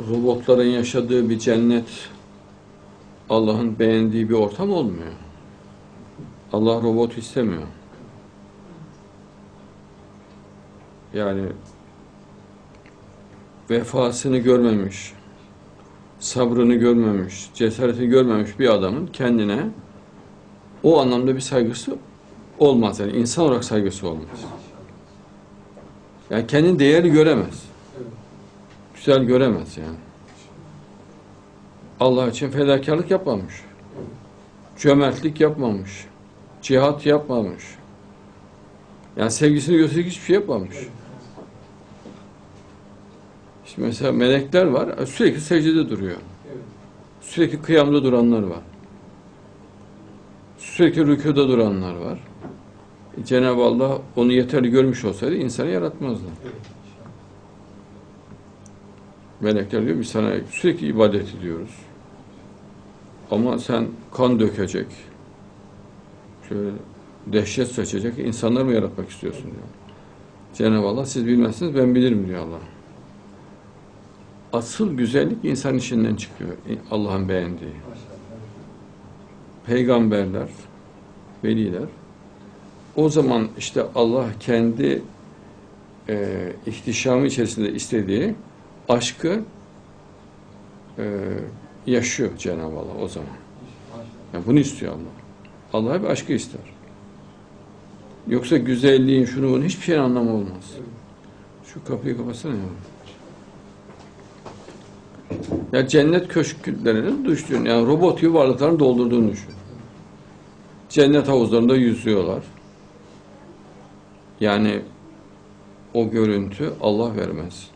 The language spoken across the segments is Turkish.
robotların yaşadığı bir cennet Allah'ın beğendiği bir ortam olmuyor. Allah robot istemiyor. Yani vefasını görmemiş, sabrını görmemiş, cesaretini görmemiş bir adamın kendine o anlamda bir saygısı olmaz. Yani insan olarak saygısı olmaz. Yani kendi değeri göremez. Güzel göremez yani. Allah için fedakarlık yapmamış. Cömertlik yapmamış. Cihat yapmamış. Yani sevgisini gösterecek hiçbir şey yapmamış. İşte mesela melekler var, sürekli secdede duruyor. Sürekli kıyamda duranlar var. Sürekli rükuda duranlar var. Cenab-ı Allah onu yeterli görmüş olsaydı insanı yaratmazdı. Melekler diyor biz sana sürekli ibadet ediyoruz. Ama sen kan dökecek, şöyle dehşet saçacak insanlar mı yaratmak istiyorsun diyor. Cenab-ı Allah siz bilmezsiniz ben bilirim diyor Allah. Asıl güzellik insan içinden çıkıyor. Allah'ın beğendiği. Peygamberler, veliler. O zaman işte Allah kendi e, ihtişamı içerisinde istediği aşkı e, yaşıyor Cenab-ı Allah o zaman. Yani bunu istiyor Allah. Allah hep aşkı ister. Yoksa güzelliğin, şunu bunun hiçbir şeyin anlamı olmaz. Şu kapıyı kapatsana ya. Ya cennet köşklerinin düştüğünü, yani robot gibi varlıkların doldurduğunu düşün. Cennet havuzlarında yüzüyorlar. Yani o görüntü Allah vermez.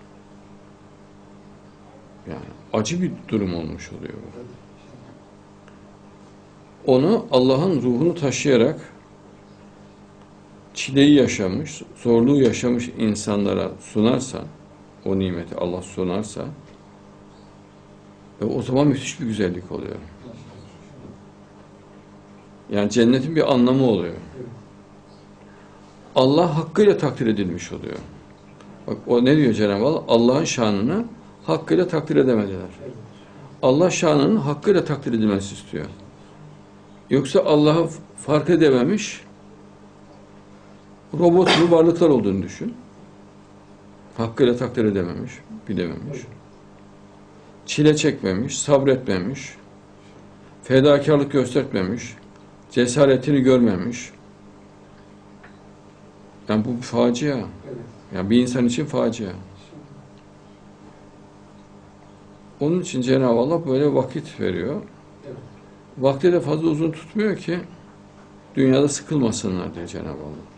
Yani acı bir durum olmuş oluyor. Onu Allah'ın ruhunu taşıyarak çileyi yaşamış, zorluğu yaşamış insanlara sunarsa, o nimeti Allah sunarsa, e, o zaman müthiş bir güzellik oluyor. Yani cennetin bir anlamı oluyor. Allah hakkıyla takdir edilmiş oluyor. Bak o ne diyor Cenab-ı Allah? Allah'ın şanını hakkıyla takdir edemediler. Allah şanının hakkıyla takdir edilmesi istiyor. Yoksa Allah'ı fark edememiş robot gibi varlıklar olduğunu düşün. Hakkıyla takdir edememiş, bilememiş. Çile çekmemiş, sabretmemiş, fedakarlık göstermemiş, cesaretini görmemiş. Yani bu facia. Yani bir insan için facia. Onun için Cenab-ı Allah böyle vakit veriyor. Vakti de fazla uzun tutmuyor ki dünyada sıkılmasınlar diye Cenab-ı Allah.